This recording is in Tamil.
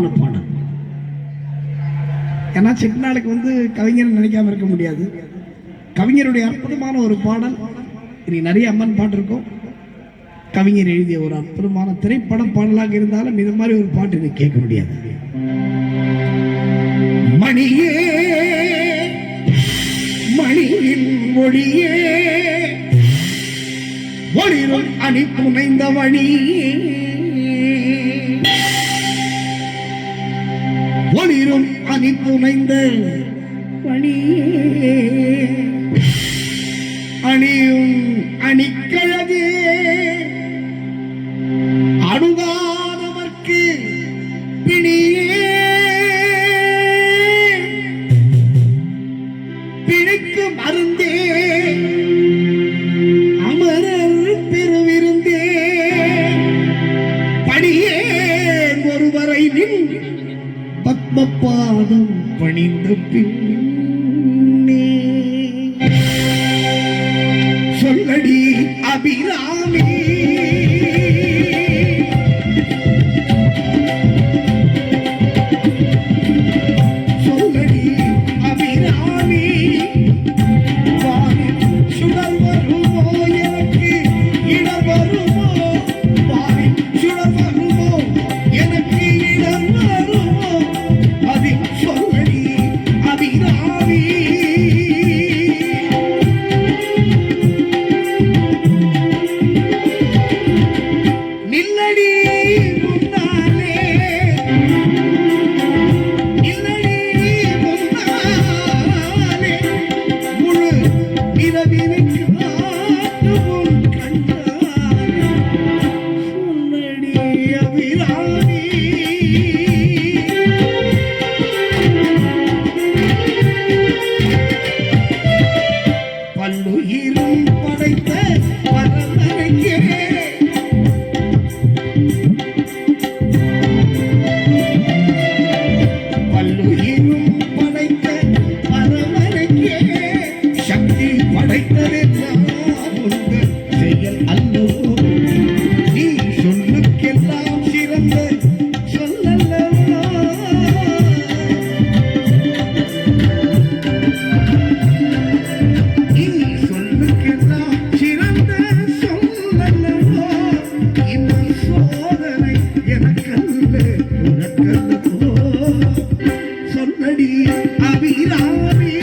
பாடல் ஏன்னா செட்டிநாளுக்கு வந்து கவிஞர் நினைக்காம இருக்க முடியாது. கவிஞருடைய அற்புதமான ஒரு பாடல். இனி நிறைய அம்மன் பாட்டு இருக்கும். கவிஞர் எழுதிய ஒரு அற்புதமான திரைப்படம் பாடலாக இருந்தாலும் இது மாதிரி ஒரு பாட்டு நீ கேட்க முடியாது. மணியே மணியின் ஒளியே ஒளிரும் அணி புனைந்த வழியே ஒளிரும் அணி புனைந்த பணியே அணியும் அணிக்கழகே. அணுகாதவர்க்கு பிணியே. பிழைக்கு மருந்தே. அமரர் பெருவிருந்தே. படியே ஒருவரை நின் பத்மபாதம் பணிந்த பின்னே சொல்லடி அபிராமே. சொல்லடி அபிராமி.